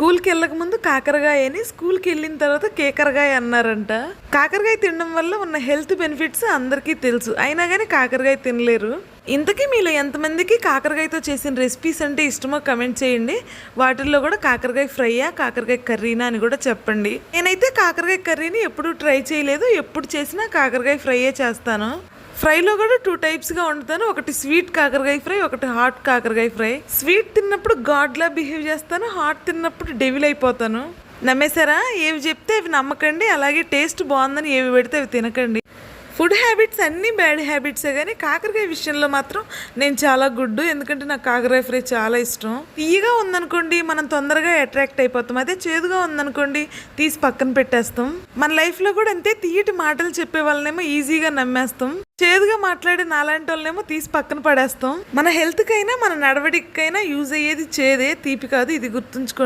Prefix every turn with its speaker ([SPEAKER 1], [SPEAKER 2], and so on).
[SPEAKER 1] స్కూల్కి వెళ్ళక ముందు కాకరకాయ అని స్కూల్కి వెళ్ళిన తర్వాత కేకరకాయ అన్నారంట. కాకరకాయ తినడం వల్ల ఉన్న హెల్త్ బెనిఫిట్స్ అందరికీ తెలుసు. అయినా కానీ కాకరకాయ తినలేరు. ఇంతకీ మీలో ఎంతమందికి కాకరకాయతో చేసిన రెసిపీస్ అంటే ఇష్టమో కమెంట్ చేయండి. వాటిల్లో కూడా కాకరకాయ ఫ్రైయా కాకరకాయ కర్రీనా అని కూడా చెప్పండి. నేనైతే కాకరకాయ కర్రీని ఎప్పుడు ట్రై చేయలేదు. ఎప్పుడు చేసినా కాకరకాయ ఫ్రైయే చేస్తాను. ఫ్రైలో కూడా టూ టైప్స్గా వండుతాను. ఒకటి స్వీట్ కాకరకాయ ఫ్రై ఒకటి హాట్ కాకరకాయ ఫ్రై. స్వీట్ తిన్నప్పుడు గాడ్లా బిహేవ్ చేస్తాను హాట్ తిన్నప్పుడు డెవిల్ అయిపోతాను. నమ్మేశారా? ఏవి చెప్తే అవి నమ్మకండి అలాగే టేస్ట్ బాగుందని ఏవి పెడితే అవి తినకండి. ఫుడ్ హ్యాబిట్స్ అన్నీ బ్యాడ్ హ్యాబిట్సే కానీ కాకరకాయ విషయంలో మాత్రం నేను చాలా గుడ్డు ఎందుకంటే నాకు కాకరకాయ ఫ్రై చాలా ఇష్టం. తీయగా ఉందనుకోండి మనం తొందరగా అట్రాక్ట్ అయిపోతాం. అదే చేదుగా ఉందనుకోండి తీసి పక్కన పెట్టేస్తాం. మన లైఫ్లో కూడా అంతే తీయటి మాటలు చెప్పే వాళ్ళనేమో ఈజీగా నమ్మేస్తాం. చేదుగా మాట్లాడి నాలాంటి వాళ్ళనేమో తీసి పక్కన పడేస్తాం. మన హెల్త్కైనా మన నడవడికైనా యూజ్ అయ్యేది చేదే తీపి కాదు ఇది గుర్తుంచుకోండి.